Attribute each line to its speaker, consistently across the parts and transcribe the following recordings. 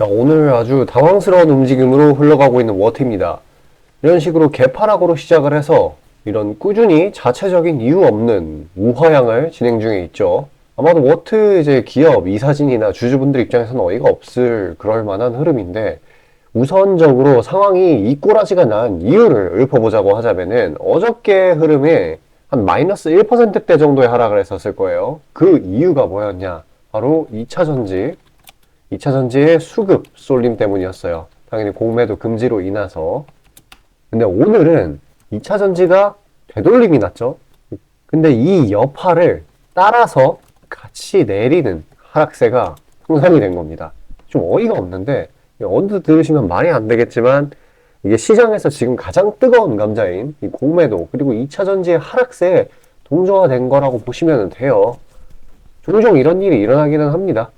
Speaker 1: 자, 오늘 아주 당황스러운 움직임으로 흘러가고 있는 워트입니다. 이런 식으로 개파락으로 시작을 해서 이런 꾸준히 자체적인 이유 없는 우하향을 진행 중에 있죠. 아마도 워트 이제 기업 이사진이나 주주분들 입장에서는 어이가 없을 그럴 만한 흐름인데 우선적으로 상황이 이 꼬라지가 난 이유를 읊어보자고 하자면은 어저께 흐름에 한 마이너스 1%대 정도의 하락을 했었을 거예요. 그 이유가 뭐였냐? 바로 2차 전지, 2차 전지의 수급 쏠림 때문이었어요. 당연히 공매도 금지로 인해서. 근데 오늘은 2차 전지가 되돌림이 났죠. 근데 이 여파를 따라서 같이 내리는 하락세가 형성이 된 겁니다. 좀 어이가 없는데 언뜻 들으시면 말이 안 되겠지만 이게 시장에서 지금 가장 뜨거운 감자인 이 공매도 그리고 2차 전지의 하락세에 동조화된 거라고 보시면 돼요. 종종 이런 일이 일어나기는 합니다.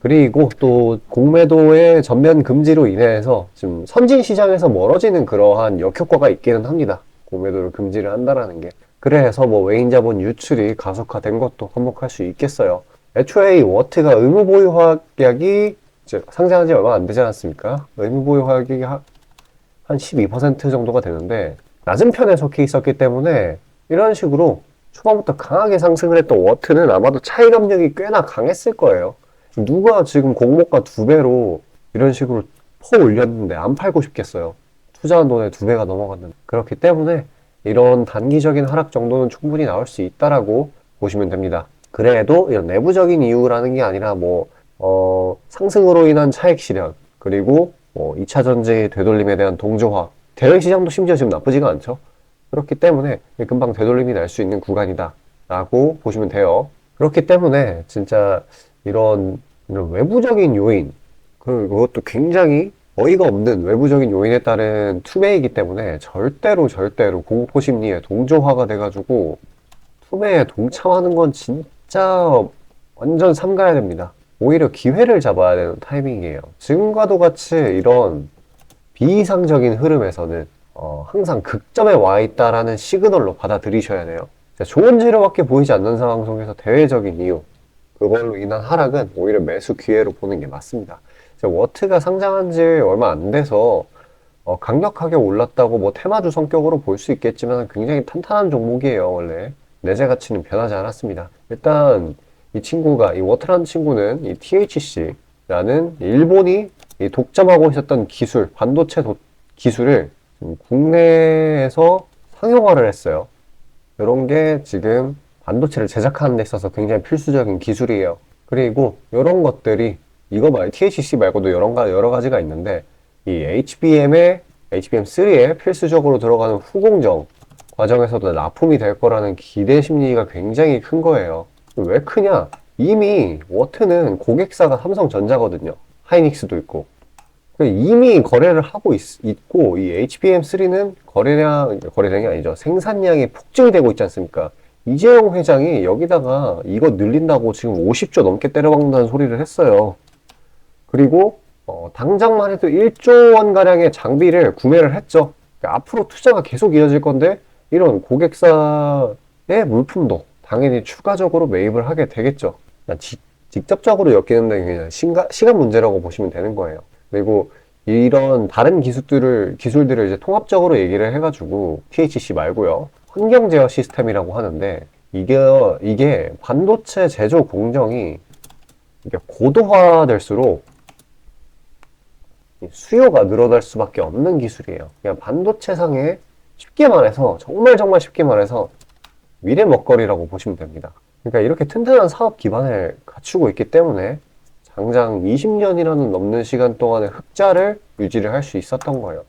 Speaker 1: 그리고 또 공매도의 전면 금지로 인해서 지금 선진 시장에서 멀어지는 그러한 역효과가 있기는 합니다. 공매도를 금지를 한다라는 게. 그래서 뭐 외인 자본 유출이 가속화된 것도 한몫할 수 있겠어요. 애초에 이 워트가 의무 보유 이제 상장한 지 얼마 안 되지 않았습니까? 의무 보유 화약이 하- 한12% 정도가 되는데 낮은 편에 속해 있었기 때문에 이런 식으로 초반부터 강하게 상승을 했던 워트는 아마도 차이 감력이 꽤나 강했을 거예요. 누가 지금 공모가 두 배로 이런 식으로 퍼 올렸는데 안 팔고 싶겠어요. 투자한 돈의 두 배가 넘어갔는데. 그렇기 때문에 이런 단기적인 하락 정도는 충분히 나올 수 있다라고 보시면 됩니다. 그래도 이런 내부적인 이유라는 게 아니라 뭐, 어, 상승으로 인한 차익 실현, 그리고 뭐 2차 전지 되돌림에 대한 동조화, 대외 시장도 심지어 지금 나쁘지가 않죠. 그렇기 때문에 금방 되돌림이 날 수 있는 구간이다. 라고 보시면 돼요. 그렇기 때문에 진짜 이런, 이런 외부적인 요인, 그- 그것도 굉장히 어이가 없는 외부적인 요인에 따른 투매이기 때문에 절대로 절대로 공포 심리에 동조화가 돼가지고 투매에 동참하는 건 진짜 완전 삼가야 됩니다. 오히려 기회를 잡아야 되는 타이밍이에요. 지금과도 같이 이런 비이상적인 흐름에서는 어, 항상 극점에 와 있다라는 시그널로 받아들이셔야 돼요. 자, 좋은 재료밖에 보이지 않는 상황 속에서 대외적인 이유, 그걸로 인한 하락은 오히려 매수 기회로 보는 게 맞습니다. 자, 워트가 상장한 지 얼마 안 돼서 어, 강력하게 올랐다고 뭐 테마주 성격으로 볼 수 있겠지만 굉장히 탄탄한 종목이에요, 원래. 내재 가치는 변하지 않았습니다. 일단 이 친구가 이 워트라는 친구는 이 THC라는 일본이 이 독점하고 있었던 기술, 반도체 도- 기술을 국내에서 상용화를 했어요. 이런 게 지금 반도체를 제작하는 데 있어서 굉장히 필수적인 기술이에요. 그리고 이런 것들이 이거 말 THC 말고도 여러, 가, 여러 가지가 있는데 이 HBM의 HBM3에 필수적으로 들어가는 후공정 과정에서도 납품이 될 거라는 기대 심리가 굉장히 큰 거예요. 왜 크냐? 이미 워트는 고객사가 삼성전자거든요. 하이닉스도 있고. 이미 거래를 하고 있, 고이 HBM3는 거래량, 거래량이 아니죠. 생산량이 폭증이 되고 있지 않습니까? 이재용 회장이 여기다가 이거 늘린다고 지금 50조 넘게 때려박는다는 소리를 했어요. 그리고 어, 당장만 해도 1조 원 가량의 장비를 구매를 했죠. 그러니까 앞으로 투자가 계속 이어질 건데 이런 고객사의 물품도 당연히 추가적으로 매입을 하게 되겠죠. 지- 직접적으로 엮이는 데 그냥 시간, 시간 문제라고 보시면 되는 거예요. 그리고 이런 다른 기술들을 기술들을 이제 통합적으로 얘기를 해가지고 THC 말고요 환경 제어 시스템이라고 하는데 이게 이게 반도체 제조 공정이 이게 고도화될수록 이 수요가 늘어날 수밖에 없는 기술이에요. 그냥 반도체상에 쉽게 말해서 정말 정말 쉽게 말해서 미래 먹거리라고 보시면 됩니다. 그러니까 이렇게 튼튼한 사업 기반을 갖추고 있기 때문에 장장 20년이라는 넘는 시간 동안의 흑자를 유지를 할 수 있었던 거예요.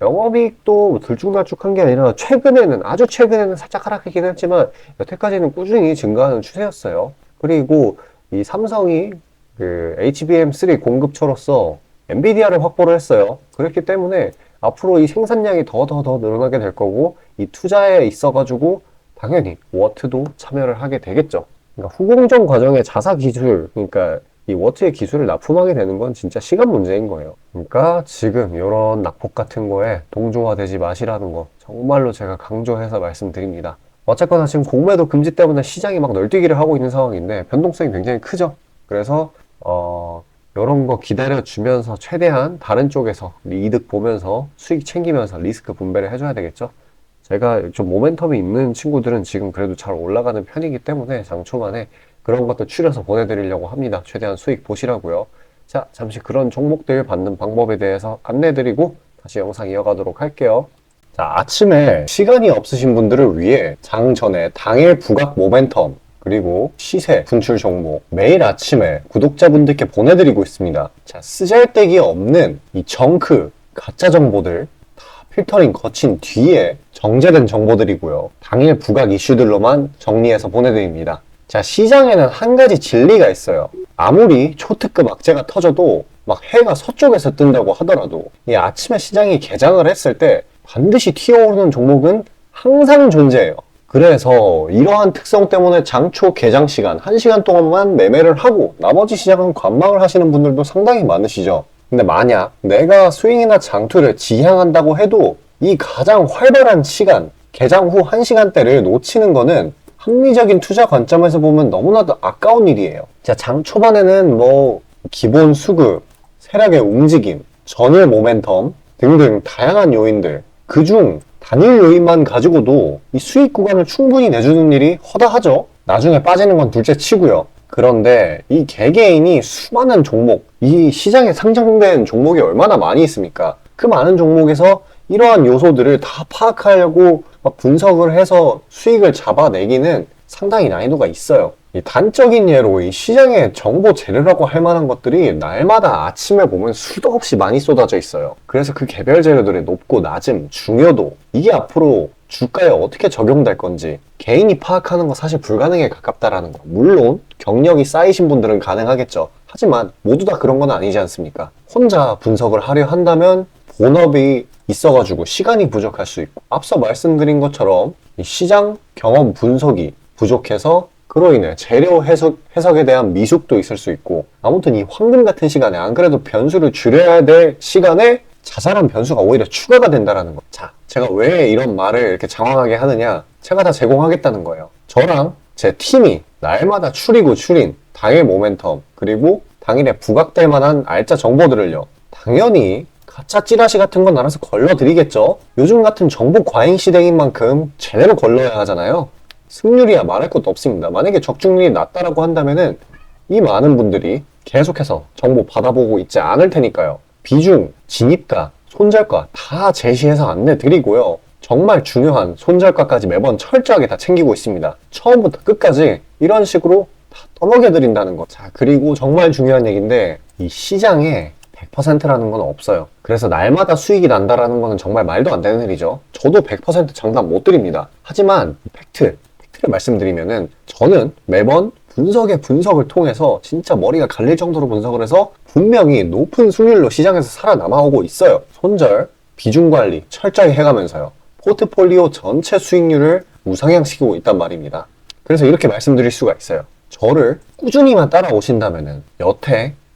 Speaker 1: 영업이익도 들쭉날쭉한 게 아니라 최근에는 아주 최근에는 살짝 하락하긴 했지만 여태까지는 꾸준히 증가하는 추세였어요. 그리고 이 삼성이 그 HBM3 공급처로서 엔비디아를 확보를 했어요. 그렇기 때문에 앞으로 이 생산량이 더 더 더 늘어나게 될 거고 이 투자에 있어 가지고 당연히 워트도 참여를 하게 되겠죠. 그러니까 후공정 과정의 자사 기술, 그러니까 이 워트의 기술을 납품하게 되는 건 진짜 시간 문제인 거예요. 그러니까 지금 이런 낙폭 같은 거에 동조화되지 마시라는 거 정말로 제가 강조해서 말씀드립니다. 어쨌거나 지금 공매도 금지 때문에 시장이 막 널뛰기를 하고 있는 상황인데 변동성이 굉장히 크죠. 그래서 어 이런 거 기다려주면서 최대한 다른 쪽에서 이득 보면서 수익 챙기면서 리스크 분배를 해줘야 되겠죠. 제가 좀 모멘텀이 있는 친구들은 지금 그래도 잘 올라가는 편이기 때문에 장 초반에 그런 것도 추려서 보내드리려고 합니다. 최대한 수익 보시라고요. 자, 잠시 그런 종목들 받는 방법에 대해서 안내드리고 다시 영상 이어가도록 할게요. 자, 아침에 시간이 없으신 분들을 위해 장 전에 당일 부각 모멘텀 그리고 시세 분출 종목 매일 아침에 구독자분들께 보내드리고 있습니다. 자, 쓰잘데기 없는 이 정크 가짜 정보들 다 필터링 거친 뒤에 정제된 정보들이고요. 당일 부각 이슈들로만 정리해서 보내드립니다. 자, 시장에는 한 가지 진리가 있어요. 아무리 초특급 악재가 터져도 막 해가 서쪽에서 뜬다고 하더라도 이 아침에 시장이 개장을 했을 때 반드시 튀어오르는 종목은 항상 존재해요. 그래서 이러한 특성 때문에 장초 개장 시간 1시간 동안만 매매를 하고 나머지 시장은 관망을 하시는 분들도 상당히 많으시죠. 근데 만약 내가 스윙이나 장투를 지향한다고 해도 이 가장 활발한 시간, 개장 후 1시간대를 놓치는 거는 합리적인 투자 관점에서 보면 너무나도 아까운 일이에요. 자, 장 초반에는 뭐 기본 수급, 세력의 움직임, 전일 모멘텀 등등 다양한 요인들 그중 단일 요인만 가지고도 이 수익 구간을 충분히 내주는 일이 허다하죠. 나중에 빠지는 건 둘째 치고요. 그런데 이 개개인이 수많은 종목, 이 시장에 상장된 종목이 얼마나 많이 있습니까? 그 많은 종목에서 이러한 요소들을 다 파악하려고 막 분석을 해서 수익을 잡아내기는 상당히 난이도가 있어요. 이 단적인 예로 이 시장에 정보 재료라고 할 만한 것들이 날마다 아침에 보면 수도 없이 많이 쏟아져 있어요. 그래서 그 개별 재료들의 높고 낮음, 중요도 이게 앞으로 주가에 어떻게 적용될 건지 개인이 파악하는 거 사실 불가능에 가깝다라는 거. 물론 경력이 쌓이신 분들은 가능하겠죠. 하지만 모두 다 그런 건 아니지 않습니까? 혼자 분석을 하려 한다면 본업이 있어가지고 시간이 부족할 수 있고 앞서 말씀드린 것처럼 이 시장 경험 분석이 부족해서 그로 인해 재료 해석, 해석에 대한 미숙도 있을 수 있고 아무튼 이 황금 같은 시간에 안 그래도 변수를 줄여야 될 시간에 자잘한 변수가 오히려 추가가 된다라는 거. 자, 제가 왜 이런 말을 이렇게 장황하게 하느냐? 제가 다 제공하겠다는 거예요. 저랑 제 팀이 날마다 추리고 추린 당일 모멘텀 그리고 당일에 부각될 만한 알짜 정보들을요. 당연히 가짜 찌라시 같은 건 알아서 걸러드리겠죠. 요즘 같은 정보 과잉 시대인 만큼 제대로 걸러야 하잖아요. 승률이야 말할 것도 없습니다. 만약에 적중률이 낮다라고 한다면은 이 많은 분들이 계속해서 정보 받아보고 있지 않을 테니까요. 비중, 진입가, 손절가 다 제시해서 안내 드리고요. 정말 중요한 손절가까지 매번 철저하게 다 챙기고 있습니다. 처음부터 끝까지 이런 식으로 다 떠먹여 드린다는 거. 자, 그리고 정말 중요한 얘기인데 이 시장에 100%라는 건 없어요. 그래서 날마다 수익이 난다라는 거는 정말 말도 안 되는 일이죠. 저도 100% 장담 못 드립니다. 하지만 팩트, 팩트를 말씀드리면은 저는 매번 분석의 분석을 통해서 진짜 머리가 갈릴 정도로 분석을 해서 분명히 높은 수익률로 시장에서 살아남아오고 있어요. 손절, 비중 관리 철저히 해가면서요. 포트폴리오 전체 수익률을 우상향시키고 있단 말입니다. 그래서 이렇게 말씀드릴 수가 있어요. 저를 꾸준히만 따라오신다면은 여태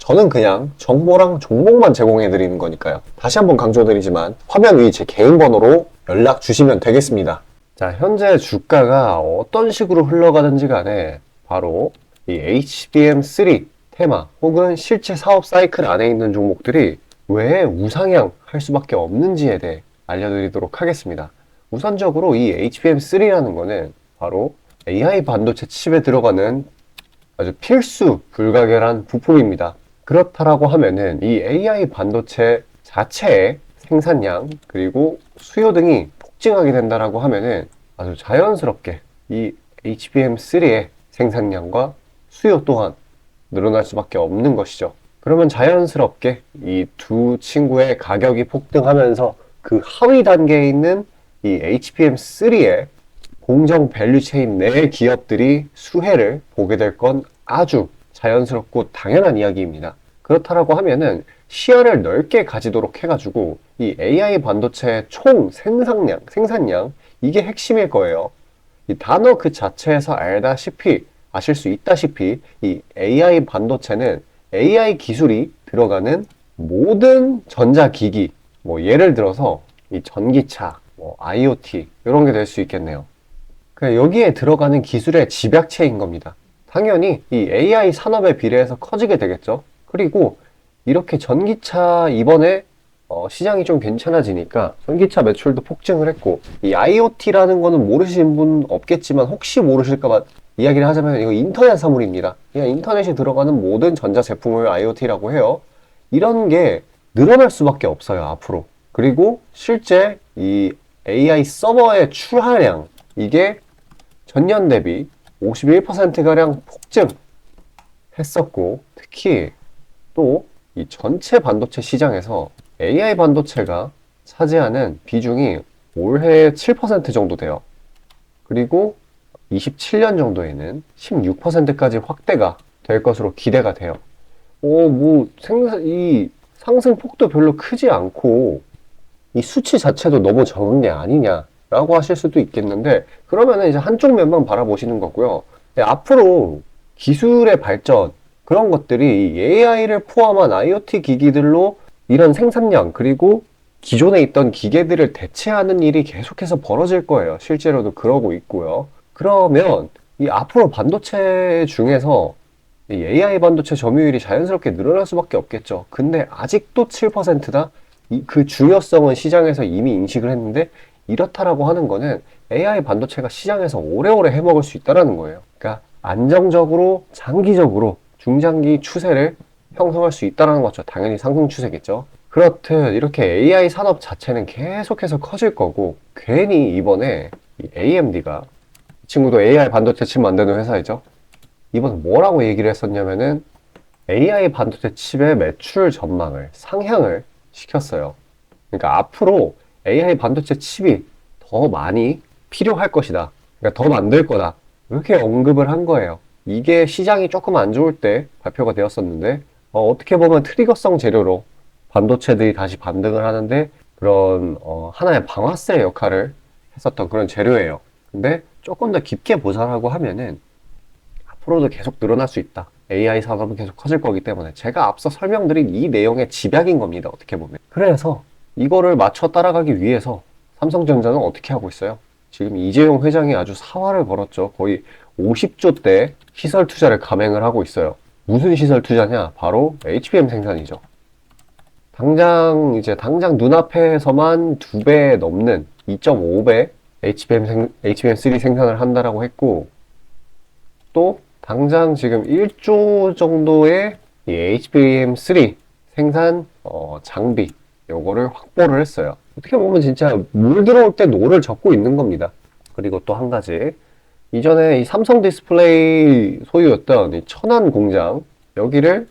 Speaker 1: 저는 그냥 정보랑 종목만 제공해 드리는 거니까요. 다시 한번 강조드리지만 화면 위 제 개인 번호로 연락 주시면 되겠습니다. 자, 현재 주가가 어떤 식으로 흘러가는지 간에 바로 이 HBM3 테마 혹은 실제 사업 사이클 안에 있는 종목들이 왜 우상향 할 수밖에 없는지에 대해 알려드리도록 하겠습니다. 우선적으로 이 HBM3라는 거는 바로 AI 반도체 칩에 들어가는 아주 필수 불가결한 부품입니다. 그렇다라고 하면은 이 AI 반도체 자체의 생산량 그리고 수요 등이 폭증하게 된다라고 하면은 아주 자연스럽게 이 HBM3의 생산량과 수요 또한 늘어날 수밖에 없는 것이죠. 그러면 자연스럽게 이 두 친구의 가격이 폭등하면서 그 하위 단계에 있는 이 HBM3의 공정 밸류 체인 내 기업들이 수혜를 보게 될 건 아주 자연스럽고 당연한 이야기입니다. 그렇다라고 하면은 시야를 넓게 가지도록 해가지고 이 AI 반도체의 총 생산량, 생산량 이게 핵심일 거예요. 이 단어 그 자체에서 알다시피 아실 수 있다시피 이 AI 반도체는 AI 기술이 들어가는 모든 전자기기 뭐 예를 들어서 이 전기차, 뭐 IoT 이런 게 될 수 있겠네요. 그 여기에 들어가는 기술의 집약체인 겁니다. 당연히 이 AI 산업에 비례해서 커지게 되겠죠. 그리고 이렇게 전기차 이번에 어, 시장이 좀 괜찮아지니까 전기차 매출도 폭증을 했고 이 IoT라는 거는 모르시는 분 없겠지만 혹시 모르실까봐 이야기를 하자면 이거 인터넷 사물입니다. 그냥 인터넷에 들어가는 모든 전자 제품을 IoT라고 해요. 이런 게 늘어날 수밖에 없어요 앞으로. 그리고 실제 이 AI 서버의 출하량 이게 전년 대비 51%가량 폭증했었고 특히 또 이 전체 반도체 시장에서 AI 반도체가 차지하는 비중이 올해 7% 정도 돼요. 그리고 27년 정도에는 16%까지 확대가 될 것으로 기대가 돼요. 오, 뭐, 생산, 이 상승 폭도 별로 크지 않고, 이 수치 자체도 너무 적은 게 아니냐라고 하실 수도 있겠는데, 그러면은 이제 한쪽 면만 바라보시는 거고요. 네, 앞으로 기술의 발전, 그런 것들이 AI를 포함한 IoT 기기들로 이런 생산량, 그리고 기존에 있던 기계들을 대체하는 일이 계속해서 벌어질 거예요. 실제로도 그러고 있고요. 그러면 이 앞으로 반도체 중에서 이 AI 반도체 점유율이 자연스럽게 늘어날 수밖에 없겠죠. 근데 아직도 7%다? 이, 그 중요성은 시장에서 이미 인식을 했는데 이렇다라고 하는 거는 AI 반도체가 시장에서 오래오래 해먹을 수 있다라는 거예요. 그러니까 안정적으로 장기적으로 중장기 추세를 형성할 수 있다라는 거죠. 당연히 상승 추세겠죠. 그렇듯 이렇게 AI 산업 자체는 계속해서 커질 거고 괜히 이번에 이 AMD가 이 친구도 AI 반도체 칩 만드는 회사이죠. 이번 뭐라고 얘기를 했었냐면은 AI 반도체 칩의 매출 전망을 상향을 시켰어요. 그러니까 앞으로 AI 반도체 칩이 더 많이 필요할 것이다. 그러니까 더 만들 거다. 이렇게 언급을 한 거예요. 이게 시장이 조금 안 좋을 때 발표가 되었었는데 어, 떻게 보면 트리거성 재료로 반도체들이 다시 반등을 하는데 그런 어, 하나의 방아쇠 역할을 했었던 그런 재료예요. 근데 조금 더 깊게 보자라고 하면은 앞으로도 계속 늘어날 수 있다. AI 산업은 계속 커질 거기 때문에 제가 앞서 설명드린 이 내용의 집약인 겁니다. 어떻게 보면. 그래서 이거를 맞춰 따라가기 위해서 삼성전자는 어떻게 하고 있어요? 지금 이재용 회장이 아주 사활을 벌었죠. 거의 50조 대 시설 투자를 감행을 하고 있어요. 무슨 시설 투자냐? 바로 HBM 생산이죠. 당장 이제 당장 눈앞에서만 두 배 넘는 2.5배 HBM 생, HBM3 생산을 한다라고 했고 또 당장 지금 1조 정도의 이 HBM3 생산 어, 장비 요거를 확보를 했어요. 어떻게 보면 진짜 물 들어올 때 노를 젓고 있는 겁니다. 그리고 또 한 가지 이전에 이 삼성 디스플레이 소유였던 이 천안 공장 여기를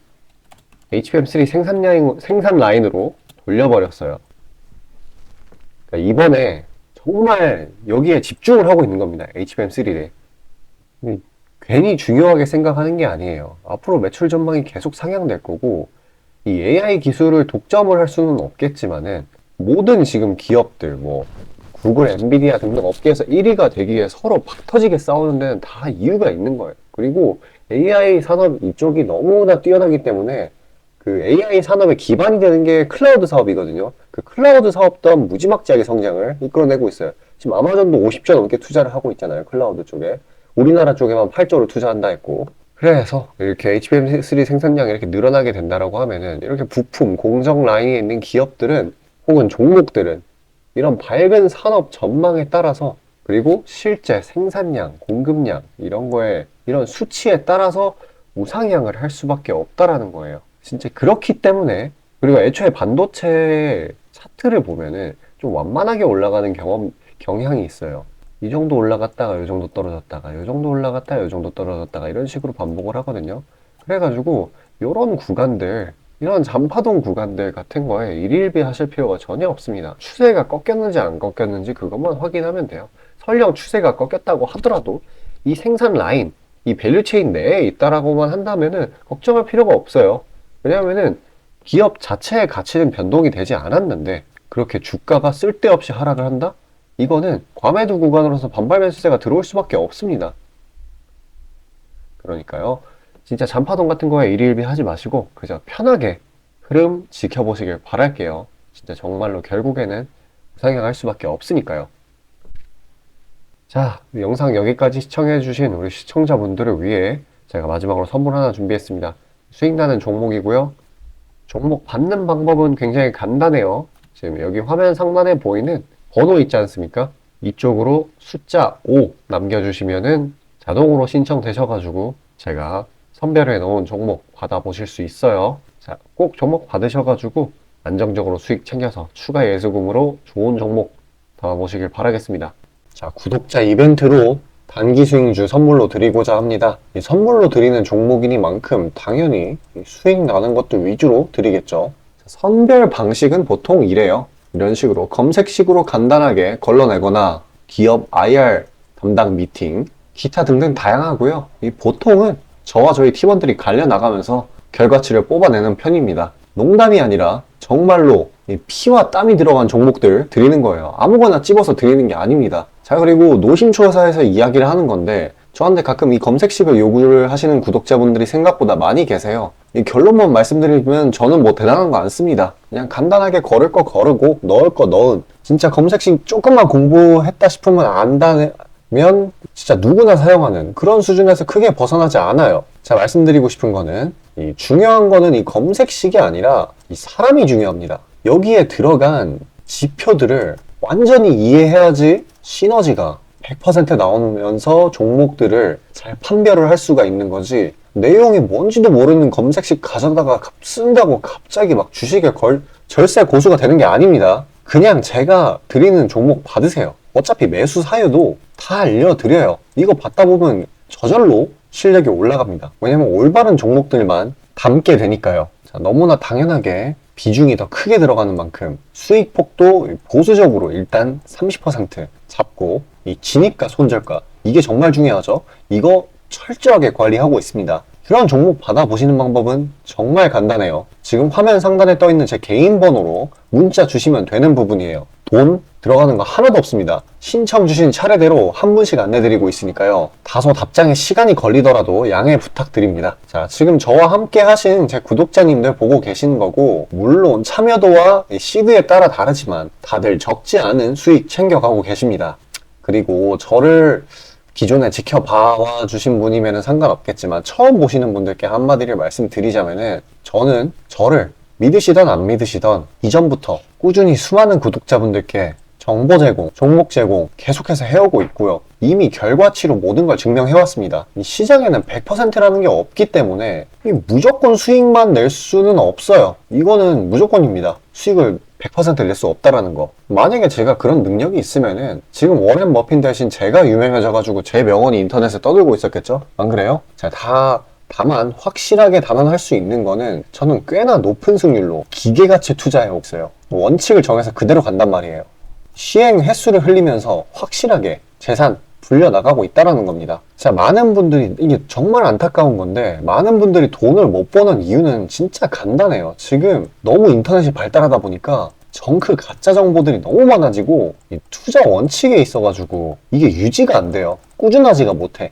Speaker 1: HBM3 생산 라인, 생산 라인으로 돌려버렸어요. 그러니까 이번에 정말 여기에 집중을 하고 있는 겁니다. HBM3를. 괜히 중요하게 생각하는 게 아니에요. 앞으로 매출 전망이 계속 상향될 거고, 이 AI 기술을 독점을 할 수는 없겠지만은, 모든 지금 기업들, 뭐, 구글, 엔비디아 등등 업계에서 1위가 되기 위해 서로 팍 터지게 싸우는 데는 다 이유가 있는 거예요. 그리고 AI 산업 이쪽이 너무나 뛰어나기 때문에 그 AI 산업의 기반이 되는 게 클라우드 사업이거든요. 그 클라우드 사업도 무지막지하게 성장을 이끌어내고 있어요. 지금 아마존도 50조 넘게 투자를 하고 있잖아요. 클라우드 쪽에. 우리나라 쪽에만 8조를 투자한다 했고. 그래서 이렇게 HBM3 생산량이 이렇게 늘어나게 된다라고 하면은 이렇게 부품, 공정 라인에 있는 기업들은 혹은 종목들은 이런 밝은 산업 전망에 따라서 그리고 실제 생산량, 공급량 이런 거에 이런 수치에 따라서 우상향을 할 수밖에 없다라는 거예요. 진짜 그렇기 때문에 그리고 애초에 반도체 차트를 보면은 좀 완만하게 올라가는 경험 경향이 있어요. 이 정도 올라갔다가 이 정도 떨어졌다가 이 정도 올라갔다가 이 정도 떨어졌다가 이런 식으로 반복을 하거든요. 그래가지고 이런 구간들 이런 잔파동 구간들 같은 거에 일일비 하실 필요가 전혀 없습니다. 추세가 꺾였는지 안 꺾였는지 그것만 확인하면 돼요. 설령 추세가 꺾였다고 하더라도 이 생산 라인, 이 밸류 체인 내에 있다라고만 한다면은 걱정할 필요가 없어요. 왜냐하면은 기업 자체의 가치는 변동이 되지 않았는데 그렇게 주가가 쓸데없이 하락을 한다? 이거는 과매도 구간으로서 반발 매수세가 들어올 수밖에 없습니다. 그러니까요. 진짜 잔파동 같은 거에 일일비 하지 마시고 그저 편하게 흐름 지켜보시길 바랄게요. 진짜 정말로 결국에는 상향할 수밖에 없으니까요. 자, 영상 여기까지 시청해주신 우리 시청자분들을 위해 제가 마지막으로 선물 하나 준비했습니다. 수익 나는 종목이고요. 종목 받는 방법은 굉장히 간단해요. 지금 여기 화면 상단에 보이는 번호 있지 않습니까? 이쪽으로 숫자 5 남겨주시면은 자동으로 신청되셔가지고 제가 선별해 놓은 종목 받아보실 수 있어요. 자, 꼭 종목 받으셔가지고 안정적으로 수익 챙겨서 추가 예수금으로 좋은 종목 담아보시길 바라겠습니다. 자, 구독자 이벤트로 단기 수익주 선물로 드리고자 합니다. 이 선물로 드리는 종목이니만큼 당연히 이 수익 나는 것들 위주로 드리겠죠. 자, 선별 방식은 보통 이래요. 이런 식으로 검색식으로 간단하게 걸러내거나 기업 IR 담당 미팅, 기타 등등 다양하고요. 이 보통은 저와 저희 팀원들이 갈려 나가면서 결과치를 뽑아내는 편입니다. 농담이 아니라 정말로 이 피와 땀이 들어간 종목들 드리는 거예요. 아무거나 찝어서 드리는 게 아닙니다. 자, 그리고 노심초사에서 이야기를 하는 건데, 저한테 가끔 이 검색식을 요구를 하시는 구독자분들이 생각보다 많이 계세요. 이 결론만 말씀드리면 저는 뭐 대단한 거 안 씁니다. 그냥 간단하게 걸을 거 거르고 넣을 거 넣은. 진짜 검색식 조금만 공부했다 싶으면 안다 면 진짜 누구나 사용하는 그런 수준에서 크게 벗어나지 않아요. 자, 말씀드리고 싶은 거는 이 중요한 거는 이 검색식이 아니라 이 사람이 중요합니다. 여기에 들어간 지표들을 완전히 이해해야지 시너지가 100% 나오면서 종목들을 잘 판별을 할 수가 있는 거지 내용이 뭔지도 모르는 검색식 가져다가 갑- 쓴다고 갑자기 막 주식에 걸 절세 고수가 되는 게 아닙니다. 그냥 제가 드리는 종목 받으세요. 어차피 매수 사유도 다 알려드려요. 이거 받다 보면 저절로 실력이 올라갑니다. 왜냐면 올바른 종목들만 담게 되니까요. 자, 너무나 당연하게 비중이 더 크게 들어가는 만큼 수익 폭도 보수적으로 일단 30% 잡고 이 진입가 손절가 이게 정말 중요하죠. 이거 철저하게 관리하고 있습니다. 그런 종목 받아보시는 방법은 정말 간단해요. 지금 화면 상단에 떠 있는 제 개인 번호로 문자 주시면 되는 부분이에요. 돈 들어가는 거 하나도 없습니다. 신청 주신 차례대로 한 분씩 안내드리고 있으니까요. 다소 답장에 시간이 걸리더라도 양해 부탁드립니다. 자, 지금 저와 함께 하신 제 구독자님들 보고 계시는 거고, 물론 참여도와 이 시드에 따라 다르지만 다들 적지 않은 수익 챙겨가고 계십니다. 그리고 저를 기존에 지켜봐 주신 분이면 상관없겠지만 처음 보시는 분들께 한마디를 말씀드리자면은 저는 저를 믿으시던 안 믿으시던 이전부터 꾸준히 수많은 구독자분들께 정보 제공, 종목 제공 계속해서 해오고 있고요. 이미 결과치로 모든 걸 증명해왔습니다. 이 시장에는 100%라는 게 없기 때문에 이 무조건 수익만 낼 수는 없어요. 이거는 무조건입니다. 수익을 100%낼 수 없다라는 거. 만약에 제가 그런 능력이 있으면은 지금 워렌 머핀 대신 제가 유명해져가지고 제 명언이 인터넷에 떠들고 있었겠죠? 안 그래요? 자, 다 다만 확실하게 단언할 수 있는 거는 저는 꽤나 높은 승률로 기계같이 투자해 왔어요. 원칙을 정해서 그대로 간단 말이에요. 시행 횟수를 흘리면서 확실하게 재산 불려나가고 있다라는 겁니다. 자, 많은 분들이, 이게 정말 안타까운 건데, 많은 분들이 돈을 못 버는 이유는 진짜 간단해요. 지금 너무 인터넷이 발달하다 보니까 정크 가짜 정보들이 너무 많아지고, 이 투자 원칙에 있어가지고, 이게 유지가 안 돼요. 꾸준하지가 못해.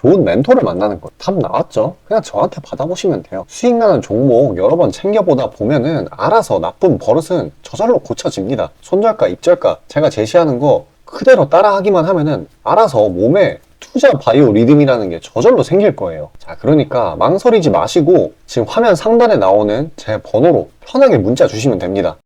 Speaker 1: 좋은 멘토를 만나는 거. 답 나왔죠? 그냥 저한테 받아보시면 돼요. 수익 나는 종목 여러 번 챙겨보다 보면은 알아서 나쁜 버릇은 저절로 고쳐집니다. 손절가, 입절가 제가 제시하는 거 그대로 따라하기만 하면은 알아서 몸에 투자 바이오 리듬이라는 게 저절로 생길 거예요. 자, 그러니까 망설이지 마시고 지금 화면 상단에 나오는 제 번호로 편하게 문자 주시면 됩니다.